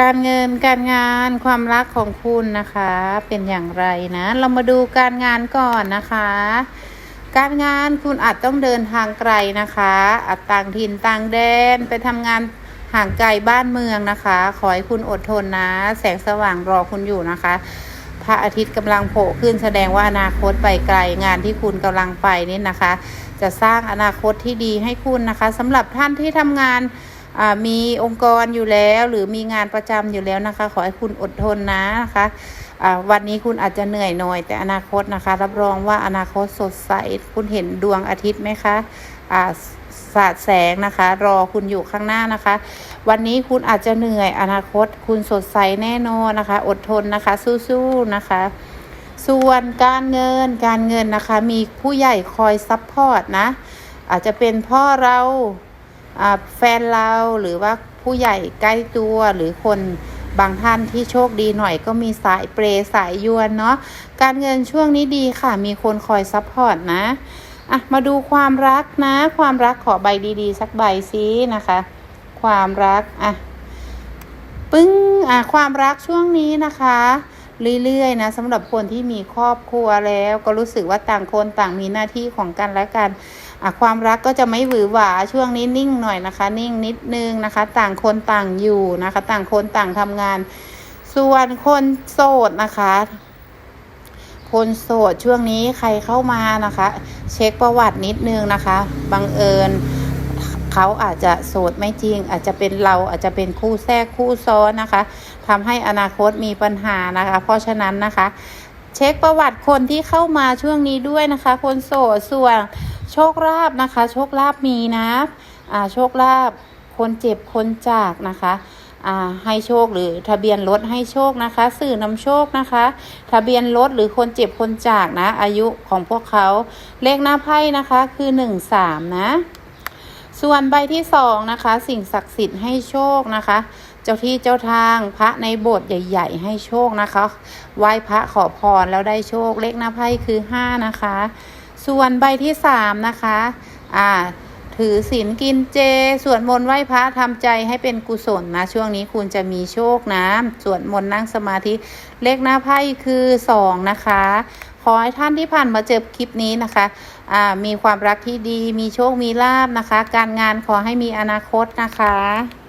การเงินการงานความรักของคุณนะคะ เป็นอย่างไรนะ เรามาดูการงานก่อนนะคะ การงานคุณอาจต้องเดินทางไกลนะคะ อาจต่างถิ่นต่างแดนไปทำงานห่างไกลบ้านเมืองนะคะ ขอให้คุณอดทนนะ แสงสว่างรอคุณอยู่นะคะ พระอาทิตย์กำลังโผล่ขึ้นแสดงว่าอนาคตไปไกลงานที่คุณกำลังไปนี่นะคะ จะสร้างอนาคตที่ดีให้คุณนะคะสำหรับท่านที่ทำงาน มีองค์กรอยู่แล้ว หรือมีงานประจำอยู่แล้วนะคะ ขอให้คุณอดทนนะนะคะวันนี้คุณอาจจะเหนื่อยหน่อย แต่อนาคตนะคะ รับรองว่าอนาคตสดใสคุณเห็นดวงอาทิตย์ไหมคะอาสาดแสงนะคะ รอคุณอยู่ข้างหน้านะคะ วันนี้คุณอาจจะเหนื่อย อนาคต คุณสดใสแน่นอนนะคะ อดทนนะคะ สู้ๆนะคะ ส่วนการเงินการเงินนะคะ มีผู้ใหญ่คอยซัพพอร์ตนะ อาจจะเป็นพ่อเรา แฟนเราหรือว่าผู้ใหญ่ใกล้ตัวหรือคนบางท่านที่โชคดีหน่อยก็มีสายเปรย์สายยวนเนาะการเงินช่วงนี้ดีค่ะ มีคนคอยซัพพอร์ตนะอะมาดูความรักนะ ความรักขอใบดีๆ สักใบซินะคะ ความรักอะปึ้งอะความรักช่วงนี้นะคะ เรื่อยๆนะสำหรับคนที่มีครอบครัวแล้ว ก็รู้สึกว่าต่างคนต่างมีหน้าที่ของกันและกันความรักก็จะไม่หวือหวาช่วงนี้นิ่งหน่อยนะคะ นิ่งนิดนึงนะคะ ต่างคนต่างอยู่นะคะ ต่างคนต่างทำงาน ส่วนคนโสดนะคะคนโสดช่วงนี้ใครเข้ามานะคะ เช็คประวัตินิดนึงนะคะบังเอิญ เขาอาจจะโสดไม่จริง อาจจะเป็นเราอาจจะเป็นคู่แทรกคู่ซ้อนนะคะทำให้อนาคตมีปัญหานะคะ เพราะฉะนั้นนะคะ เช็คประวัติคนที่เข้ามาช่วงนี้ด้วยนะคะ คนโสดส่วนโชคลาภนะคะ โชคลาภมีนะอ่าโชคลาภคนเจ็บคนจากนะคะอ่าให้โชคหรือทะเบียนรถให้โชคนะคะ สื่อนำโชคนะคะ ทะเบียนรถหรือคนเจ็บคนจากนะ อายุของพวกเขาเลขหน้าไพ่นะคะคือหนึ่งสามนะ ส่วนใบที่สองนะคะ สิ่งศักดิ์สิทธิ์ให้โชคนะคะ เจ้าที่เจ้าทางพระในโบสถ์ใหญ่ ๆ ให้โชคนะคะไหว้พระขอพรแล้วได้โชคเลขหน้าไพ่คือห้านะคะ ส่วนใบที่สามนะคะอ่าถือศีลกินเจ สวดมนต์ไหว้พระทำใจให้เป็นกุศลนะ ช่วงนี้คุณจะมีโชคนะ สวดมนต์นั่งสมาธิ เลขหน้าไพ่คือสองนะคะ ขอให้ท่านที่ผ่านมาเจอคลิปนี้นะคะมีความรักที่ดี มีโชค มีลาบนะคะ การงานขอให้มีอนาคตนะคะ